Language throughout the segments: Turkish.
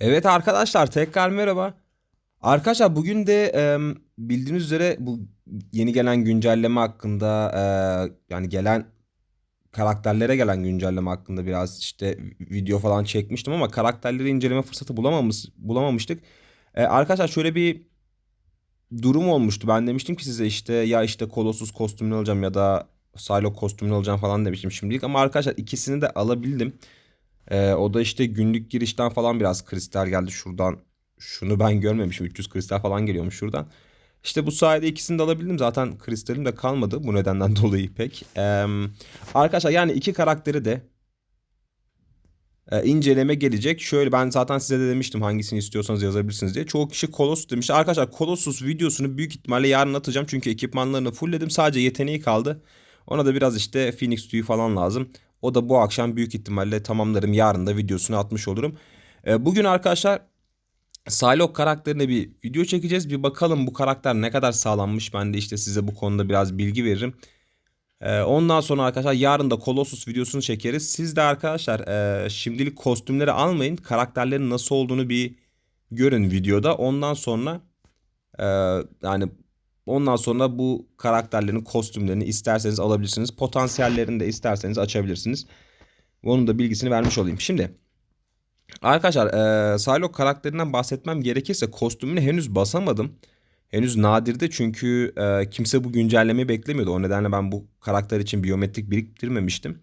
Evet arkadaşlar tekrar merhaba. Arkadaşlar bugün de e, bildiğiniz üzere bu yeni gelen güncelleme hakkında e, yani gelen karakterlere gelen güncelleme hakkında biraz işte video falan çekmiştim ama karakterleri inceleme fırsatı bulamamış, bulamamıştık. E, arkadaşlar şöyle bir durum olmuştu. Ben demiştim ki size işte ya işte Colossus kostümünü alacağım ya da Psylocke kostümünü alacağım falan demiştim şimdilik. Ama arkadaşlar ikisini de alabildim. Ee, o da işte günlük girişten falan biraz kristal geldi şuradan. Şunu ben görmemişim. 300 kristal falan geliyormuş şuradan. İşte bu sayede ikisini de alabildim. Zaten kristalim de kalmadı bu nedenden dolayı pek. Ee, arkadaşlar yani iki karakteri de e, inceleme gelecek. Şöyle ben zaten size de demiştim hangisini istiyorsanız yazabilirsiniz diye. Çoğu kişi Colossus demiş. Arkadaşlar Colossus videosunu büyük ihtimalle yarın atacağım. Çünkü ekipmanlarını fullledim. Sadece yeteneği kaldı. Ona da biraz işte Phoenix tüyü falan lazım. O da bu akşam büyük ihtimalle tamamlarım. Yarın da videosunu atmış olurum. E, bugün arkadaşlar Psylocke karakterine bir video çekeceğiz. Bir bakalım bu karakter ne kadar sağlanmış. Ben de işte size bu konuda biraz bilgi veririm. Ee, ondan sonra arkadaşlar yarın da Colossus videosunu çekeriz. Siz de arkadaşlar e, şimdilik kostümleri almayın. Karakterlerin nasıl olduğunu bir görün videoda. Ondan sonra e, yani ondan sonra bu karakterlerin kostümlerini isterseniz alabilirsiniz. Potansiyellerini de isterseniz açabilirsiniz. Onun da bilgisini vermiş olayım. Şimdi arkadaşlar e, Psylocke karakterinden bahsetmem gerekirse kostümünü henüz basamadım. Henüz nadirde çünkü e, kimse bu güncellemeyi beklemiyordu. O nedenle ben bu karakter için biyometrik biriktirmemiştim.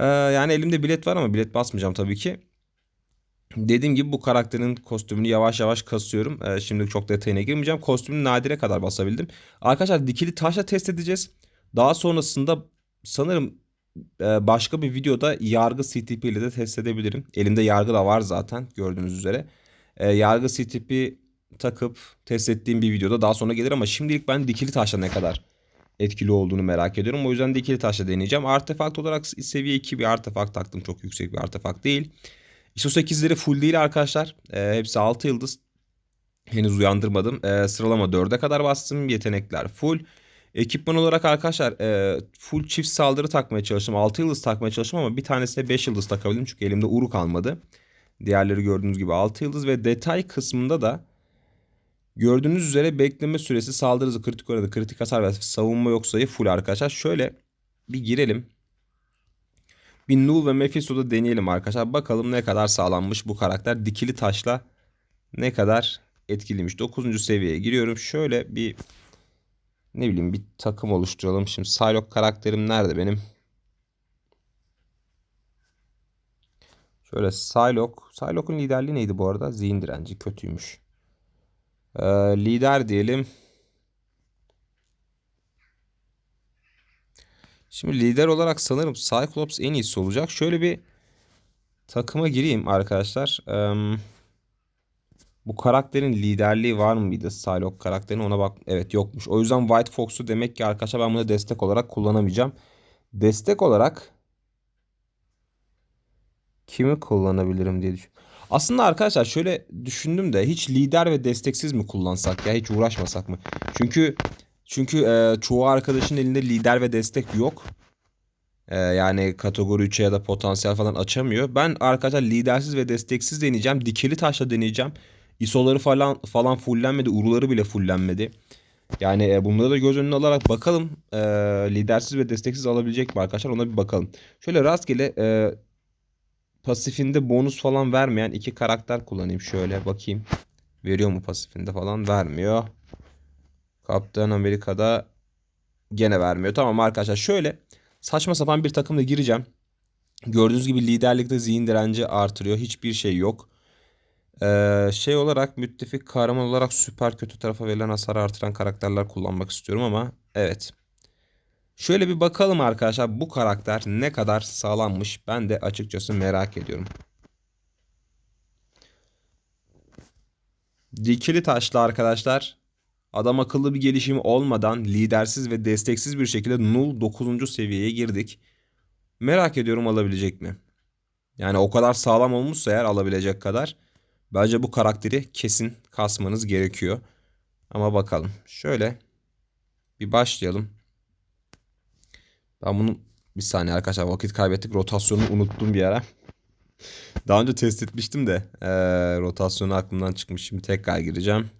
E, yani elimde bilet var ama bilet basmayacağım tabii ki. Dediğim gibi bu karakterin kostümünü yavaş yavaş kasıyorum. E, şimdi çok detayına girmeyeceğim. Kostümünü nadire kadar basabildim. Arkadaşlar dikili taşla test edeceğiz. Daha sonrasında sanırım e, başka bir videoda yargı CTP ile de test edebilirim. Elimde yargı da var zaten gördüğünüz üzere. E, yargı CTP takıp test ettiğim bir videoda daha sonra gelir ama şimdilik ben dikili taşla ne kadar etkili olduğunu merak ediyorum. O yüzden dikili taşla deneyeceğim. Artefakt olarak seviye 2 bir artefakt taktım. Çok yüksek bir artefakt değil. ISO 8'leri full değil arkadaşlar. E, hepsi 6 yıldız. Henüz uyandırmadım. E, sıralama 4'e kadar bastım. Yetenekler full. Ekipman olarak arkadaşlar e, full çift saldırı takmaya çalıştım. 6 yıldız takmaya çalıştım ama bir tanesine 5 yıldız takabildim. Çünkü elimde uru kalmadı. Diğerleri gördüğünüz gibi 6 yıldız ve detay kısmında da Gördüğünüz üzere bekleme süresi, saldırı hızı, kritik oranı, kritik hasar ve savunma yok sayı full arkadaşlar. Şöyle bir girelim. Bir Null ve Mephisto'da deneyelim arkadaşlar. Bakalım ne kadar sağlanmış bu karakter. Dikili taşla ne kadar etkiliymiş. 9. seviyeye giriyorum. Şöyle bir ne bileyim bir takım oluşturalım. Şimdi Psylocke karakterim nerede benim? Şöyle Psylocke. Psylocke'un liderliği neydi bu arada? Zihin direnci kötüymüş. Ee, lider diyelim. Şimdi lider olarak sanırım Cyclops en iyisi olacak. Şöyle bir takıma gireyim arkadaşlar. Ee, bu karakterin liderliği var mıydı? Psylocke karakterin ona bak. Evet yokmuş. O yüzden White Fox'u demek ki arkadaşlar ben bunu destek olarak kullanamayacağım. Destek olarak kimi kullanabilirim diye düşünüyorum. Aslında arkadaşlar şöyle düşündüm de hiç lider ve desteksiz mi kullansak ya hiç uğraşmasak mı? Çünkü çünkü e, çoğu arkadaşın elinde lider ve destek yok. E, yani kategori 3'e ya da potansiyel falan açamıyor. Ben arkadaşlar lidersiz ve desteksiz deneyeceğim. Dikili taşla deneyeceğim. ISO'ları falan falan fullenmedi. Uruları bile fullenmedi. Yani e, bunları da göz önüne alarak bakalım e, lidersiz ve desteksiz alabilecek mi arkadaşlar ona bir bakalım. Şöyle rastgele e, pasifinde bonus falan vermeyen iki karakter kullanayım. Şöyle bakayım. Veriyor mu pasifinde falan? Vermiyor. Kaptan Amerika'da gene vermiyor. Tamam arkadaşlar şöyle saçma sapan bir takımda gireceğim. Gördüğünüz gibi liderlikte zihin direnci artırıyor. Hiçbir şey yok. Ee, şey olarak müttefik kahraman olarak süper kötü tarafa verilen hasar artıran karakterler kullanmak istiyorum ama evet. Şöyle bir bakalım arkadaşlar bu karakter ne kadar sağlammış ben de açıkçası merak ediyorum. Dikili taşlı arkadaşlar adam akıllı bir gelişimi olmadan lidersiz ve desteksiz bir şekilde Null 9. seviyeye girdik. Merak ediyorum alabilecek mi? Yani o kadar sağlam olmuşsa eğer alabilecek kadar. Bence bu karakteri kesin kasmanız gerekiyor. Ama bakalım. Şöyle bir başlayalım. Ben bunu bir saniye arkadaşlar vakit kaybettik. Rotasyonu unuttum bir ara. Daha önce test etmiştim de eee, rotasyonu aklımdan çıkmış. Şimdi tekrar gireceğim.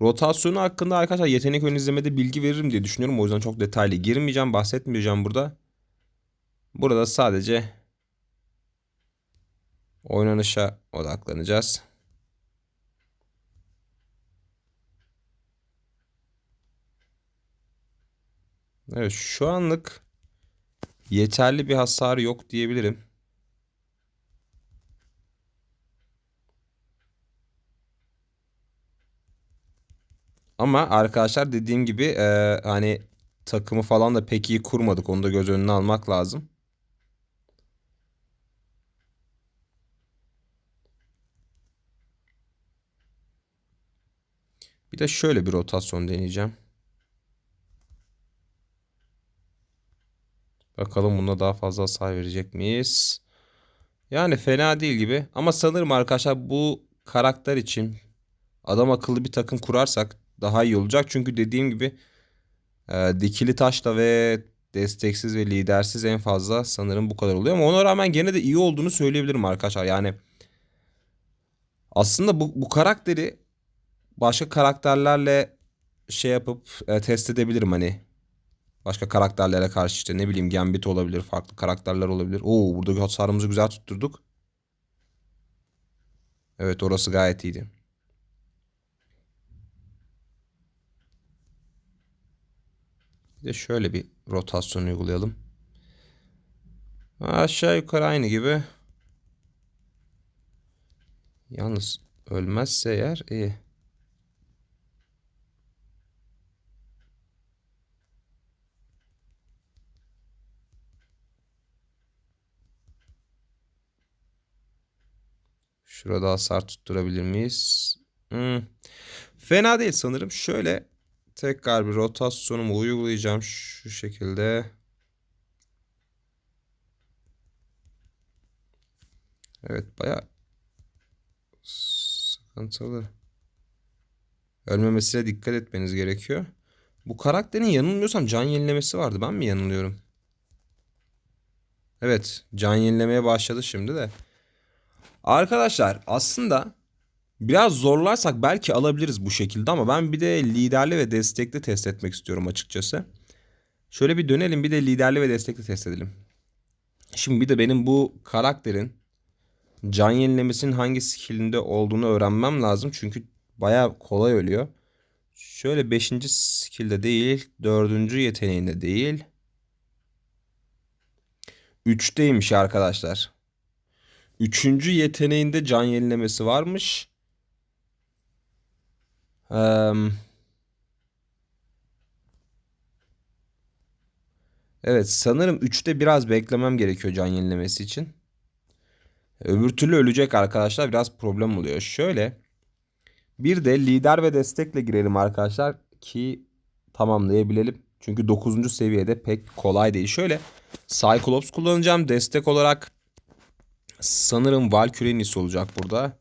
Rotasyonu hakkında arkadaşlar yetenek ön izlemede bilgi veririm diye düşünüyorum. O yüzden çok detaylı girmeyeceğim, bahsetmeyeceğim burada. Burada sadece oynanışa odaklanacağız. Evet şu anlık yeterli bir hasar yok diyebilirim. Ama arkadaşlar dediğim gibi e, hani takımı falan da pek iyi kurmadık. Onu da göz önüne almak lazım. Bir de şöyle bir rotasyon deneyeceğim. Bakalım bunda daha fazla hasar verecek miyiz? Yani fena değil gibi. Ama sanırım arkadaşlar bu karakter için adam akıllı bir takım kurarsak daha iyi olacak. Çünkü dediğim gibi e, dikili taşla ve desteksiz ve lidersiz en fazla sanırım bu kadar oluyor. Ama ona rağmen gene de iyi olduğunu söyleyebilirim arkadaşlar. Yani aslında bu, bu karakteri başka karakterlerle şey yapıp e, test edebilirim hani. Başka karakterlere karşı işte ne bileyim Gambit olabilir, farklı karakterler olabilir. Oo buradaki hasarımızı güzel tutturduk. Evet orası gayet iyiydi. De şöyle bir rotasyon uygulayalım. Aşağı yukarı aynı gibi. Yalnız ölmezse eğer iyi. Şurada hasar tutturabilir miyiz? Hmm. Fena değil sanırım. Şöyle tekrar bir rotasyonumu uygulayacağım şu şekilde. Evet baya sıkıntılı. Ölmemesine dikkat etmeniz gerekiyor. Bu karakterin yanılmıyorsam can yenilemesi vardı. Ben mi yanılıyorum? Evet, can yenilemeye başladı şimdi de. Arkadaşlar aslında biraz zorlarsak belki alabiliriz bu şekilde ama ben bir de liderli ve destekli test etmek istiyorum açıkçası. Şöyle bir dönelim bir de liderli ve destekli test edelim. Şimdi bir de benim bu karakterin can yenilemesinin hangi skillinde olduğunu öğrenmem lazım. Çünkü baya kolay ölüyor. Şöyle 5. skillde değil, 4. yeteneğinde değil. 3'teymiş arkadaşlar. Üçüncü yeteneğinde can yenilemesi varmış. Ee, evet sanırım 3'te biraz beklemem gerekiyor can yenilemesi için. Öbür türlü ölecek arkadaşlar biraz problem oluyor. Şöyle bir de lider ve destekle girelim arkadaşlar ki tamamlayabilelim. Çünkü 9. seviyede pek kolay değil. Şöyle Cyclops kullanacağım destek olarak. Sanırım Valkyrie olacak burada.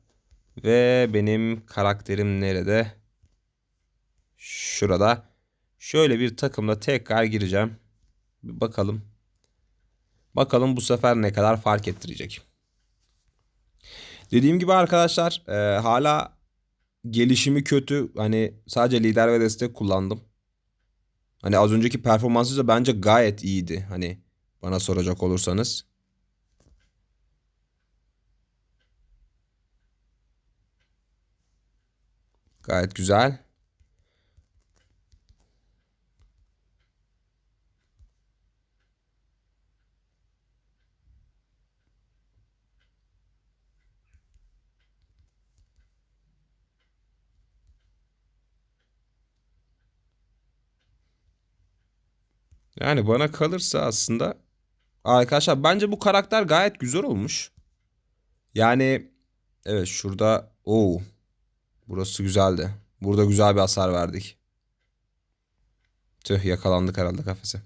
Ve benim karakterim nerede? Şurada. Şöyle bir takımla tekrar gireceğim. Bir bakalım. Bakalım bu sefer ne kadar fark ettirecek. Dediğim gibi arkadaşlar e, hala gelişimi kötü. Hani sadece lider ve destek kullandım. Hani az önceki performansı da bence gayet iyiydi. Hani bana soracak olursanız. Gayet güzel. Yani bana kalırsa aslında arkadaşlar bence bu karakter gayet güzel olmuş. Yani evet şurada o burası güzeldi. Burada güzel bir hasar verdik. Tüh yakalandık herhalde kafese.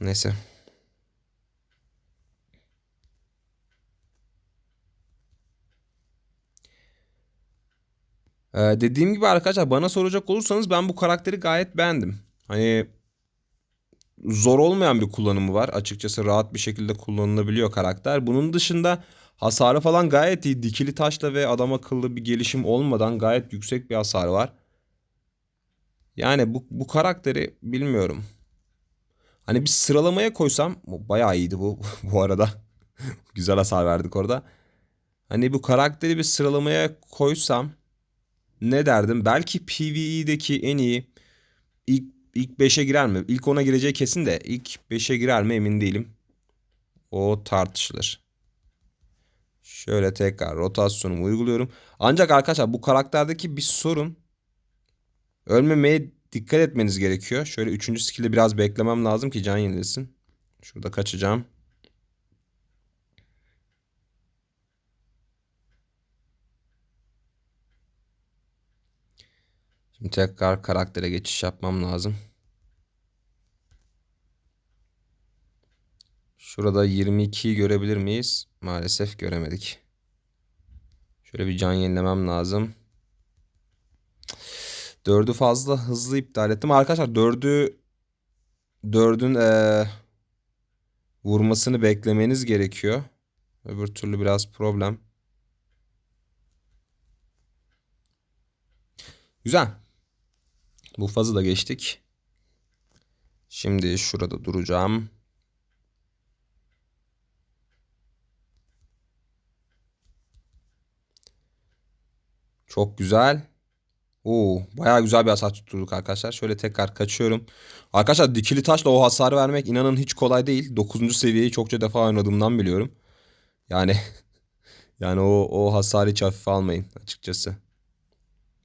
Neyse. Ee, dediğim gibi arkadaşlar bana soracak olursanız ben bu karakteri gayet beğendim. Hani zor olmayan bir kullanımı var. Açıkçası rahat bir şekilde kullanılabiliyor karakter. Bunun dışında hasarı falan gayet iyi. Dikili taşla ve adam akıllı bir gelişim olmadan gayet yüksek bir hasar var. Yani bu, bu karakteri bilmiyorum. Hani bir sıralamaya koysam bayağı iyiydi bu bu arada. Güzel hasar verdik orada. Hani bu karakteri bir sıralamaya koysam ne derdim? Belki PvE'deki en iyi ilk ilk 5'e girer mi? İlk 10'a gireceği kesin de ilk 5'e girer mi emin değilim. O tartışılır. Şöyle tekrar rotasyonumu uyguluyorum. Ancak arkadaşlar bu karakterdeki bir sorun ölmemeye dikkat etmeniz gerekiyor. Şöyle 3. skill'de biraz beklemem lazım ki can yenilesin. Şurada kaçacağım. Şimdi tekrar karaktere geçiş yapmam lazım. Şurada 22'yi görebilir miyiz? Maalesef göremedik. Şöyle bir can yenilemem lazım. 4'ü fazla hızlı iptal ettim. Arkadaşlar 4'ü 4'ün ee, vurmasını beklemeniz gerekiyor. Öbür türlü biraz problem. Güzel. Bu fazı da geçtik. Şimdi şurada duracağım. Çok güzel. Oo, bayağı güzel bir hasar tutturduk arkadaşlar. Şöyle tekrar kaçıyorum. Arkadaşlar dikili taşla o hasarı vermek inanın hiç kolay değil. 9. seviyeyi çokça defa oynadığımdan biliyorum. Yani yani o o hasarı hiç hafife almayın açıkçası.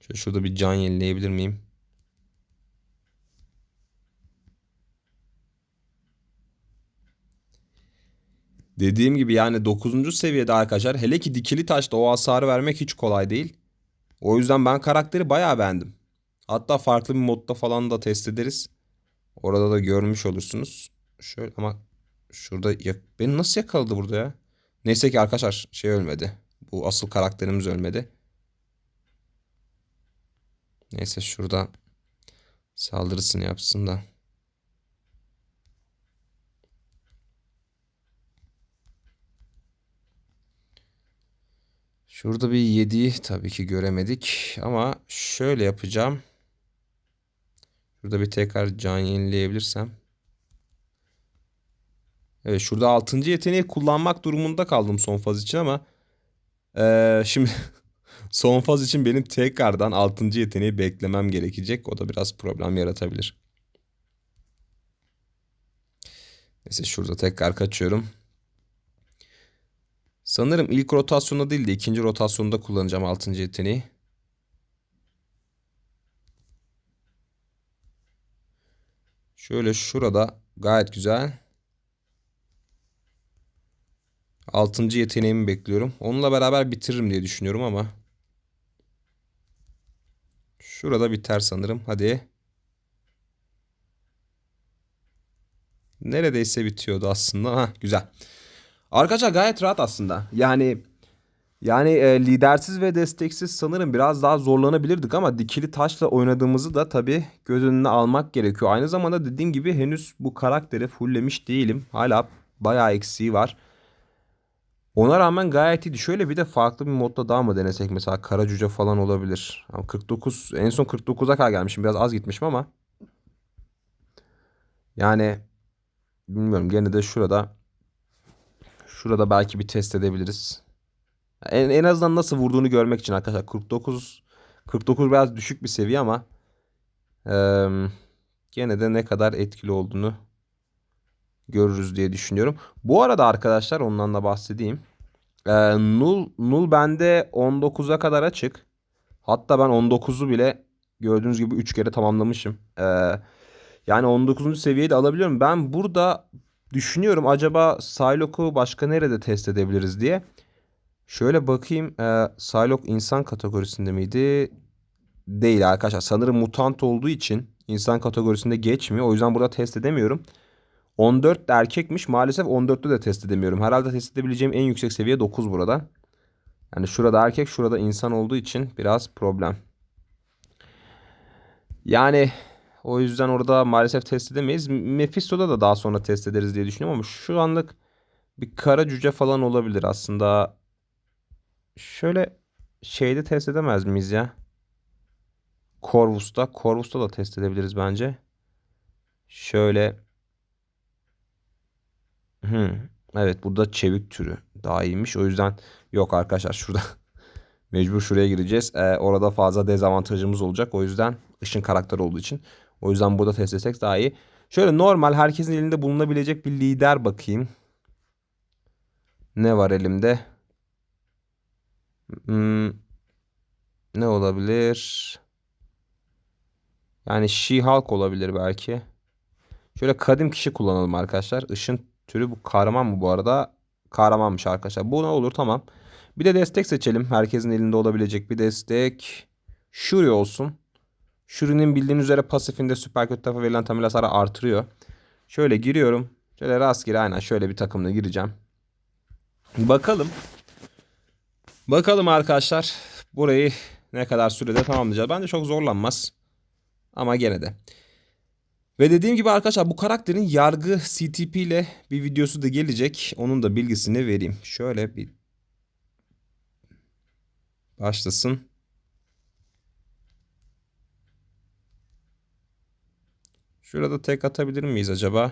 Şöyle şurada bir can yenileyebilir miyim? Dediğim gibi yani 9. seviyede arkadaşlar hele ki dikili taşla o hasarı vermek hiç kolay değil. O yüzden ben karakteri bayağı beğendim. Hatta farklı bir modda falan da test ederiz. Orada da görmüş olursunuz. Şöyle ama şurada ya, beni nasıl yakaladı burada ya? Neyse ki arkadaşlar şey ölmedi. Bu asıl karakterimiz ölmedi. Neyse şurada saldırısını yapsın da. Şurada bir 7'yi tabii ki göremedik ama şöyle yapacağım. Şurada bir tekrar can yenileyebilirsem. Evet şurada 6. yeteneği kullanmak durumunda kaldım son faz için ama ee, şimdi son faz için benim tekrardan 6. yeteneği beklemem gerekecek. O da biraz problem yaratabilir. Neyse şurada tekrar kaçıyorum. Sanırım ilk rotasyonda değil de ikinci rotasyonda kullanacağım 6. yeteneği. Şöyle şurada gayet güzel. 6. yeteneğimi bekliyorum. Onunla beraber bitiririm diye düşünüyorum ama. Şurada biter sanırım. Hadi. Neredeyse bitiyordu aslında. Ha güzel. Arkadaşlar gayet rahat aslında. Yani yani e, lidersiz ve desteksiz sanırım biraz daha zorlanabilirdik ama dikili taşla oynadığımızı da tabii göz önüne almak gerekiyor. Aynı zamanda dediğim gibi henüz bu karakteri fulllemiş değilim. Hala bayağı eksiği var. Ona rağmen gayet iyiydi. Şöyle bir de farklı bir modda daha mı denesek mesela kara cüce falan olabilir. Ama 49 en son 49'a kadar gelmişim. Biraz az gitmişim ama yani bilmiyorum gene de şurada Şurada belki bir test edebiliriz. En, en azından nasıl vurduğunu görmek için arkadaşlar. 49 49 biraz düşük bir seviye ama e, gene de ne kadar etkili olduğunu görürüz diye düşünüyorum. Bu arada arkadaşlar ondan da bahsedeyim. E, null, null bende 19'a kadar açık. Hatta ben 19'u bile gördüğünüz gibi 3 kere tamamlamışım. E, yani 19. seviyeyi de alabiliyorum. Ben burada düşünüyorum acaba Psylocke'u başka nerede test edebiliriz diye. Şöyle bakayım. E, Psylocke insan kategorisinde miydi? Değil arkadaşlar. Sanırım mutant olduğu için insan kategorisinde geçmiyor. O yüzden burada test edemiyorum. 14 de erkekmiş. Maalesef 14'te de test edemiyorum. Herhalde test edebileceğim en yüksek seviye 9 burada. Yani şurada erkek, şurada insan olduğu için biraz problem. Yani o yüzden orada maalesef test edemeyiz. Mephisto'da da daha sonra test ederiz diye düşünüyorum ama şu anlık bir kara cüce falan olabilir aslında. Şöyle şeyde test edemez miyiz ya? Corvus'ta. Corvus'ta da test edebiliriz bence. Şöyle. Hmm. Evet burada çevik türü daha iyiymiş. O yüzden yok arkadaşlar şurada mecbur şuraya gireceğiz. Ee, orada fazla dezavantajımız olacak. O yüzden ışın karakteri olduğu için. O yüzden burada test etsek daha iyi. Şöyle normal herkesin elinde bulunabilecek bir lider bakayım. Ne var elimde? Hmm, ne olabilir? Yani She-Hulk olabilir belki. Şöyle kadim kişi kullanalım arkadaşlar. Işın türü bu kahraman mı bu arada? Kahramanmış arkadaşlar. Bu ne olur tamam. Bir de destek seçelim. Herkesin elinde olabilecek bir destek. Shuri olsun. Shuri'nin bildiğiniz üzere pasifinde süper kötü tarafa verilen temel hasarı artırıyor. Şöyle giriyorum. Şöyle rastgele aynen şöyle bir takımla gireceğim. Bakalım. Bakalım arkadaşlar. Burayı ne kadar sürede tamamlayacağız. Bence çok zorlanmaz. Ama gene de. Ve dediğim gibi arkadaşlar bu karakterin yargı CTP ile bir videosu da gelecek. Onun da bilgisini vereyim. Şöyle bir başlasın. Şurada tek atabilir miyiz acaba?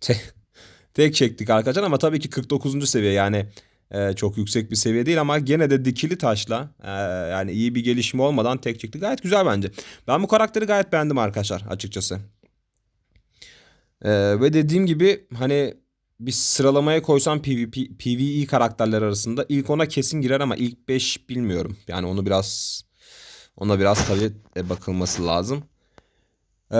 Tek, tek çektik arkadaşlar ama tabii ki 49. seviye yani e, çok yüksek bir seviye değil ama gene de dikili taşla e, yani iyi bir gelişme olmadan tek çekti. Gayet güzel bence. Ben bu karakteri gayet beğendim arkadaşlar açıkçası. E, ve dediğim gibi hani bir sıralamaya koysam PvP, PvE karakterler arasında ilk ona kesin girer ama ilk 5 bilmiyorum. Yani onu biraz ona biraz tabii e, bakılması lazım. Ee,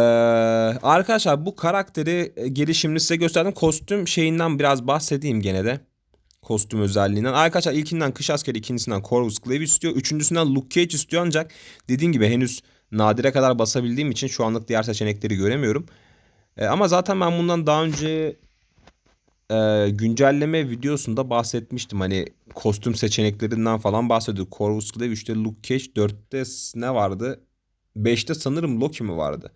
arkadaşlar bu karakteri e, gelişimini size gösterdim. Kostüm şeyinden biraz bahsedeyim gene de. Kostüm özelliğinden. Arkadaşlar ilkinden Kış Askeri, ikincisinden Corvus Glaive istiyor. Üçüncüsünden Luke Cage istiyor ancak dediğim gibi henüz nadire kadar basabildiğim için şu anlık diğer seçenekleri göremiyorum. Ee, ama zaten ben bundan daha önce e, güncelleme videosunda bahsetmiştim. Hani kostüm seçeneklerinden falan bahsediyor. Corvus Glaive 3'te Luke Cage 4'te ne vardı? 5'te sanırım Loki mi vardı?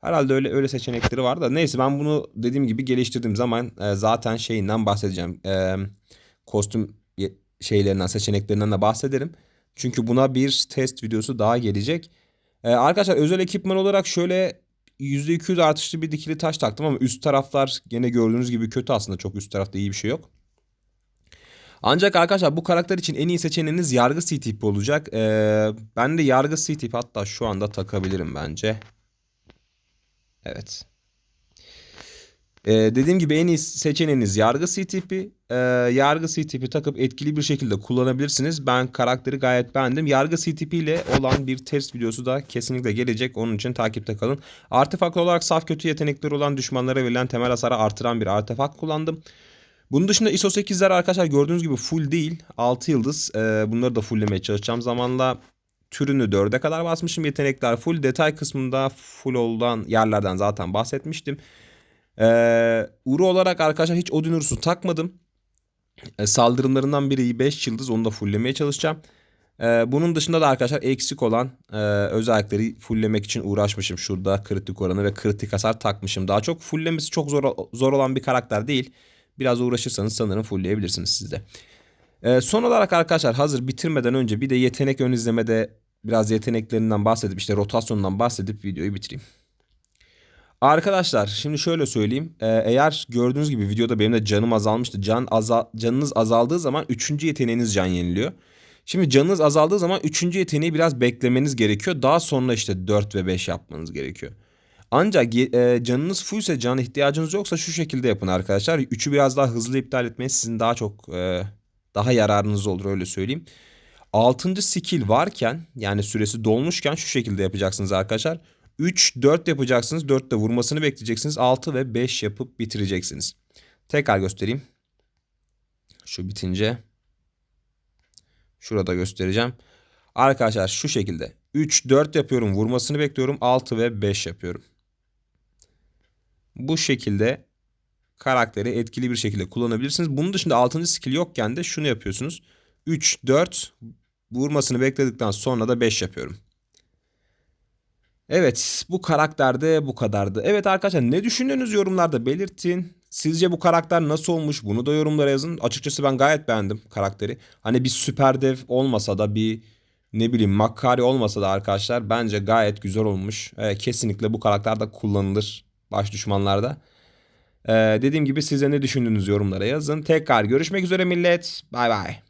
Herhalde öyle öyle seçenekleri var da neyse ben bunu dediğim gibi geliştirdiğim zaman e, zaten şeyinden bahsedeceğim. E, kostüm şeylerinden seçeneklerinden de bahsederim. Çünkü buna bir test videosu daha gelecek. E, arkadaşlar özel ekipman olarak şöyle %200 artışlı bir dikili taş taktım ama üst taraflar gene gördüğünüz gibi kötü aslında. Çok üst tarafta iyi bir şey yok. Ancak arkadaşlar bu karakter için en iyi seçeneğiniz yargı C-tip olacak. Ee, ben de yargı C-tip hatta şu anda takabilirim bence. Evet. Ee, dediğim gibi en iyi seçeneğiniz yargı CTP. Ee, yargı CTP takıp etkili bir şekilde kullanabilirsiniz. Ben karakteri gayet beğendim. Yargı CTP ile olan bir test videosu da kesinlikle gelecek. Onun için takipte kalın. Artefakt olarak saf kötü yetenekleri olan düşmanlara verilen temel hasarı artıran bir artefakt kullandım. Bunun dışında ISO 8'ler arkadaşlar gördüğünüz gibi full değil. 6 yıldız. Ee, bunları da fulllemeye çalışacağım. Zamanla türünü 4'e kadar basmışım. Yetenekler full. Detay kısmında full olan yerlerden zaten bahsetmiştim. Ee, Uru olarak arkadaşlar hiç Odin Urus'u takmadım. Ee, saldırımlarından biri 5 yıldız. Onu da fulllemeye çalışacağım. Ee, bunun dışında da arkadaşlar eksik olan e, özellikleri fulllemek için uğraşmışım. Şurada kritik oranı ve kritik hasar takmışım. Daha çok fulllemesi çok zor, zor olan bir karakter değil. Biraz uğraşırsanız sanırım fullleyebilirsiniz siz de. Ee, son olarak arkadaşlar hazır bitirmeden önce bir de yetenek ön izlemede biraz yeteneklerinden bahsedip işte rotasyonundan bahsedip videoyu bitireyim. Arkadaşlar şimdi şöyle söyleyeyim. Ee, eğer gördüğünüz gibi videoda benim de canım azalmıştı. Can azal, canınız azaldığı zaman üçüncü yeteneğiniz can yeniliyor. Şimdi canınız azaldığı zaman üçüncü yeteneği biraz beklemeniz gerekiyor. Daha sonra işte 4 ve 5 yapmanız gerekiyor. Ancak e, canınız fullse can ihtiyacınız yoksa şu şekilde yapın arkadaşlar. Üçü biraz daha hızlı iptal etmeniz sizin daha çok e, daha yararınız olur öyle söyleyeyim. Altıncı skill varken yani süresi dolmuşken şu şekilde yapacaksınız arkadaşlar. 3, 4 yapacaksınız. 4'te vurmasını bekleyeceksiniz. 6 ve 5 yapıp bitireceksiniz. Tekrar göstereyim. Şu bitince. Şurada göstereceğim. Arkadaşlar şu şekilde. 3, 4 yapıyorum. Vurmasını bekliyorum. 6 ve 5 yapıyorum. Bu şekilde karakteri etkili bir şekilde kullanabilirsiniz. Bunun dışında 6. skill yokken de şunu yapıyorsunuz. 3, 4 vurmasını bekledikten sonra da 5 yapıyorum. Evet, bu karakter de bu kadardı. Evet arkadaşlar ne düşündüğünüz yorumlarda belirtin. Sizce bu karakter nasıl olmuş? Bunu da yorumlara yazın. Açıkçası ben gayet beğendim karakteri. Hani bir süper dev olmasa da bir ne bileyim Makkari olmasa da arkadaşlar bence gayet güzel olmuş. Ee, kesinlikle bu karakter de kullanılır baş düşmanlarda. Ee, dediğim gibi size ne düşündüğünüz yorumlara yazın. Tekrar görüşmek üzere millet. Bay bay.